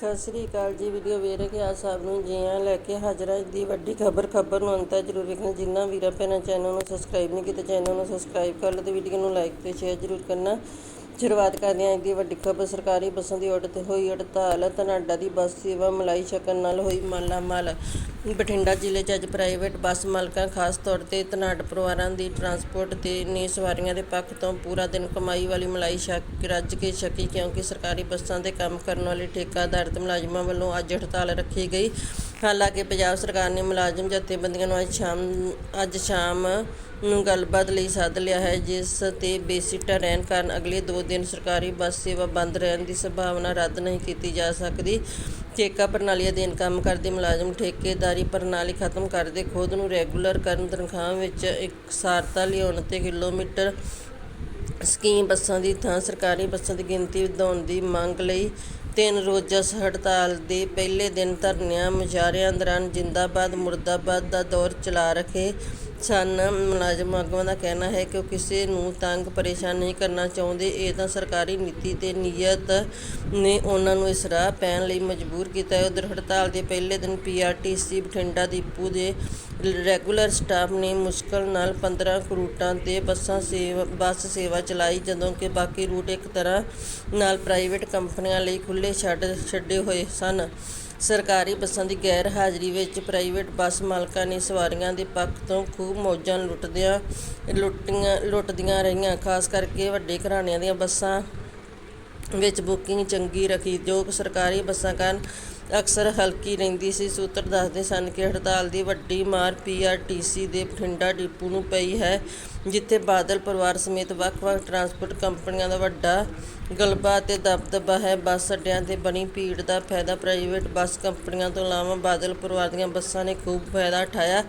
ਸਤਿ ਸ੍ਰੀ ਅਕਾਲ ਜੀ, ਵੀਡੀਓ ਵੇਖ ਕੇ ਆਪ ਸਭ ਨੂੰ, ਜੀ ਆਇਆਂ ਲੈ ਕੇ ਹਾਜ਼ਰ ਹਾਂ। ਦੀ ਵੱਡੀ ਖਬਰ ਖਬਰ ਨੂੰ ਅੰਤ ਜ਼ਰੂਰ ਵੇਖਣਾ। ਜਿੰਨਾ ਵੀਰਾਂ, ਭੈਣਾਂ, ਚੈਨਲ ਨੂੰ ਸਬਸਕ੍ਰਾਈਬ ਨਹੀਂ ਕੀਤਾ, ਚੈਨਲ ਨੂੰ ਸਬਸਕ੍ਰਾਈਬ ਕਰ ਲਓ ਤੇ ਵੀਡੀਓ ਨੂੰ ਲਾਈਕ ਤੇ ਸ਼ੇਅਰ ਜ਼ਰੂਰ ਕਰਨਾ। ਸ਼ੁਰੂਆਤ ਕਰਦੇ ਹਾਂ ਅੱਜ ਦੀ ਵੱਡੀ ਖਬਰ, ਸਰਕਾਰੀ ਬੱਸਾਂ ਦੀ ਉਡ ਹੋਈ ਹੜਤਾਲ ਧਨਾਡਾ ਦੀ ਬੱਸ ਸੇਵਾ ਮਲਾਈ ਛਕਣ ਨਾਲ ਹੋਈ ਮਾਲਾ ਮਾਲ ਬਠਿੰਡਾ ਜ਼ਿਲ੍ਹੇ 'ਚ ਅੱਜ ਪ੍ਰਾਈਵੇਟ ਬੱਸ ਮਾਲਕਾਂ ਖਾਸ ਤੌਰ ਤੇ ਧਨਾਡ ਪਰਿਵਾਰਾਂ ਦੀ ਟਰਾਂਸਪੋਰਟ ਤੇ ਨੇ ਸਵਾਰੀਆਂ ਦੇ ਪੱਖ ਤੋਂ ਪੂਰਾ ਦਿਨ ਕਮਾਈ ਵਾਲੀ ਮਲਾਈ ਛਕ ਰੱਜ ਕੇ ਛਕੀ ਕਿਉਂਕਿ ਸਰਕਾਰੀ ਬੱਸਾਂ ਦੇ ਕੰਮ ਕਰਨ ਵਾਲੇ ਠੇਕਾਦਾਰ ਤੇ ਮੁਲਾਜ਼ਮਾਂ ਵੱਲੋਂ ਅੱਜ ਹੜਤਾਲ ਰੱਖੀ ਗਈ। ਹਾਲਾਂਕਿ ਪੰਜਾਬ ਸਰਕਾਰ ਨੇ ਮੁਲਾਜ਼ਮ ਜਥੇਬੰਦੀਆਂ ਨੂੰ ਅੱਜ ਸ਼ਾਮ ਅੱਜ ਸ਼ਾਮ ਨੂੰ ਗੱਲਬਾਤ ਲਈ ਸੱਦ ਲਿਆ ਹੈ, ਜਿਸ ਤੇ ਬੇਸਿੱਟਾ ਰਹਿਣ ਕਾਰਨ ਅਗਲੇ 2 ਦਿਨ ਸਰਕਾਰੀ ਬੱਸ ਸੇਵਾ ਬੰਦ ਰਹਿਣ ਦੀ ਸੰਭਾਵਨਾ ਰੱਦ ਨਹੀਂ ਕੀਤੀ ਜਾ ਸਕਦੀ। ਠੇਕਾ ਪ੍ਰਣਾਲੀ ਅਧੀਨ ਕੰਮ ਕਰਦੇ ਮੁਲਾਜ਼ਮ ਠੇਕੇਦਾਰੀ ਪ੍ਰਣਾਲੀ ਖਤਮ ਕਰਦੇ ਖੁਦ ਨੂੰ ਰੈਗੂਲਰ ਕਰਨ ਤਨਖਾਹ ਵਿੱਚ ਇਕਸਾਰਤਾ ਲਿਆਉਣ ਤੇ ਕਿਲੋਮੀਟਰ ਸਕੀਮ ਬੱਸਾਂ ਦੀ ਥਾਂ ਸਰਕਾਰੀ ਬੱਸਾਂ ਦੀ ਗਿਣਤੀ ਵਧਾਉਣ ਦੀ ਮੰਗ ਲਈ ਤਿੰਨ ਰੋਜ਼ਾ ਹੜਤਾਲ ਦੇ ਪਹਿਲੇ ਦਿਨ ਧਰਨਿਆਂ ਮੁਜ਼ਾਹਰਿਆਂ ਦੌਰਾਨ ਜਿੰਦਾਬਾਦ ਮੁਰਦਾਬਾਦ ਦਾ ਦੌਰ ਚਲਾ ਰੱਖੇ ਸਨ। ਮੁਲਾਜ਼ਮ ਆਗੂਆਂ ਦਾ ਕਹਿਣਾ ਹੈ ਕਿ ਉਹ ਕਿਸੇ ਨੂੰ ਤੰਗ ਪਰੇਸ਼ਾਨ ਨਹੀਂ ਕਰਨਾ ਚਾਹੁੰਦੇ। ਇਹ ਤਾਂ ਸਰਕਾਰੀ ਨੀਤੀ ਤੇ ਨੀਅਤ ਨੇ ਉਹਨਾਂ ਨੂੰ ਇਸ ਰਾਹ ਪੈਣ ਲਈ ਮਜਬੂਰ ਕੀਤਾ ਹੈ। ਉਧਰ ਹੜਤਾਲ ਦੇ ਪਹਿਲੇ ਦਿਨ ਪੀਆਰਟੀਸੀ ਬਠਿੰਡਾ, ਦੀਪੂ ਦੇ ਰੈਗੂਲਰ ਸਟਾਫ ਨੇ ਮੁਸ਼ਕਲ ਨਾਲ 15 ਕੁ ਰੂਟਾਂ ਤੇ ਬੱਸਾਂ ਸੇਵਾ, ਬੱਸ ਸੇਵਾ ਚਲਾਈ, ਜਦੋਂ ਕਿ ਬਾਕੀ ਰੂਟ ਇੱਕ ਤਰ੍ਹਾਂ ਨਾਲ ਪ੍ਰਾਈਵੇਟ ਕੰਪਨੀਆਂ ਲਈ ਖੁੱਲ੍ਹੇ ਛੱਡ ਛੱਡੇ ਹੋਏ ਸਨ। ਸਰਕਾਰੀ ਬੱਸਾਂ ਦੀ ਗੈਰ ਹਾਜ਼ਰੀ ਵਿੱਚ ਪ੍ਰਾਈਵੇਟ ਬੱਸ ਮਾਲਕਾਂ ਨੇ ਸਵਾਰੀਆਂ ਦੇ ਪੱਖ ਤੋਂ ਖੂਬ ਮੌਜਾਂ ਲੁੱਟਦਿਆਂ, ਲੁੱਟੀਆਂ, ਲੁੱਟਦੀਆਂ ਰਹੀਆਂ, ਖਾਸ ਕਰਕੇ ਵੱਡੇ ਘਰਾਣਿਆਂ ਦੀਆਂ ਬੱਸਾਂ ਵਿੱਚ ਬੁਕਿੰਗ ਚੰਗੀ ਰੱਖੀ, ਜੋ ਸਰਕਾਰੀ ਬੱਸਾਂ ਕਾਰਨ ਅਕਸਰ ਹਲਕੀ ਰਹਿੰਦੀ ਸੀ। ਸੂਤਰ ਦੱਸਦੇ ਸਨ ਕਿ ਹੜਤਾਲ ਦੀ ਵੱਡੀ ਮਾਰ ਪੀਆਰਟੀਸੀ ਦੇ ਬਠਿੰਡਾ ਡਿਪੂ ਨੂੰ ਪਈ ਹੈ, ਜਿੱਥੇ ਬਾਦਲ ਪਰਿਵਾਰ ਸਮੇਤ ਵੱਖ-ਵੱਖ ਟਰਾਂਸਪੋਰਟ ਕੰਪਨੀਆਂ ਦਾ ਵੱਡਾ ਗਲਬਾ ਅਤੇ ਦਬਦਬਾ ਹੈ। ਬੱਸ ਅੱਡਿਆਂ ਤੇ ਬਣੀ ਭੀੜ ਦਾ ਫਾਇਦਾ ਪ੍ਰਾਈਵੇਟ ਬੱਸ ਕੰਪਨੀਆਂ ਤੋਂ ਇਲਾਵਾ ਬਾਦਲ ਪਰਿਵਾਰ ਦੀਆਂ ਬੱਸਾਂ ਨੇ ਖੂਬ ਫਾਇਦਾ ਉਠਾਇਆ।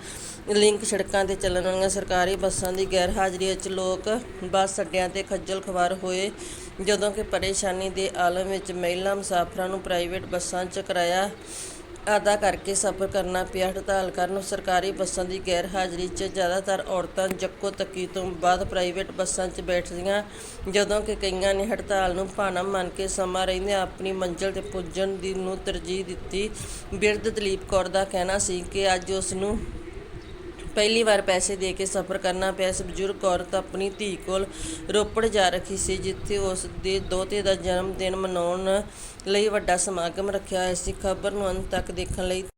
ਲਿੰਕ ਸੜਕਾਂ ਤੇ ਚੱਲਣ ਵਾਲੀਆਂ ਸਰਕਾਰੀ ਬੱਸਾਂ ਦੀ ਗੈਰ ਹਾਜ਼ਰੀ ਵਿੱਚ ਲੋਕ ਬੱਸ ਅੱਡਿਆਂ ਤੇ ਖੱਜਲ ਖਵਾਰ ਹੋਏ ਜਦੋਂ ਕਿ ਪਰੇਸ਼ਾਨੀ ਦੇ ਆਲਮ ਵਿੱਚ ਮਹਿਲਾ ਮੁਸਾਫਰਾਂ ਨੂੰ ਪ੍ਰਾਈਵੇਟ ਬੱਸਾਂ 'ਚ ਕਿਰਾਇਆ ਅਦਾ ਕਰਕੇ ਸਫ਼ਰ ਕਰਨਾ ਪਿਆ। ਹੜਤਾਲ ਕਾਰਨ ਸਰਕਾਰੀ ਬੱਸਾਂ ਦੀ ਗੈਰ ਹਾਜ਼ਰੀ 'ਚ ਜ਼ਿਆਦਾਤਰ ਔਰਤਾਂ ਜੱਕੋ ਤੱਕੀ ਤੋਂ ਬਾਅਦ ਪ੍ਰਾਈਵੇਟ ਬੱਸਾਂ 'ਚ ਬੈਠਦੀਆਂ, ਜਦੋਂ ਕਿ ਕਈਆਂ ਨੇ ਹੜਤਾਲ ਨੂੰ ਭਾਣਾ ਮੰਨ ਕੇ ਸਮਾਂ ਰਹਿੰਦੇ ਆਪਣੀ ਮੰਜ਼ਿਲ ਤੇ ਪੁੱਜਣ ਦੀ ਨੂੰ ਤਰਜੀਹ ਦਿੱਤੀ। ਬਿਰਧ ਦਲੀਪ ਕੌਰ ਦਾ ਕਹਿਣਾ ਸੀ ਕਿ ਅੱਜ ਉਸ ਨੂੰ ਪਹਿਲੀ ਵਾਰ ਪੈਸੇ ਦੇ ਕੇ ਸਫ਼ਰ ਕਰਨਾ ਪਿਆ ਇਸ ਬਜ਼ੁਰਗ ਔਰਤ ਆਪਣੀ ਧੀ ਕੋਲ ਰੋਪੜ ਜਾ ਰਹੀ ਸੀ, ਜਿੱਥੇ ਉਸ ਦੇ ਦੋਤੇ ਦਾ ਜਨਮ ਦਿਨ ਮਨਾਉਣ ਲਈ ਵੱਡਾ ਸਮਾਗਮ ਰੱਖਿਆ ਹੋਇਆ ਸੀ। ਖਬਰ ਨੂੰ ਅੰਤ ਤੱਕ ਦੇਖਣ ਲਈ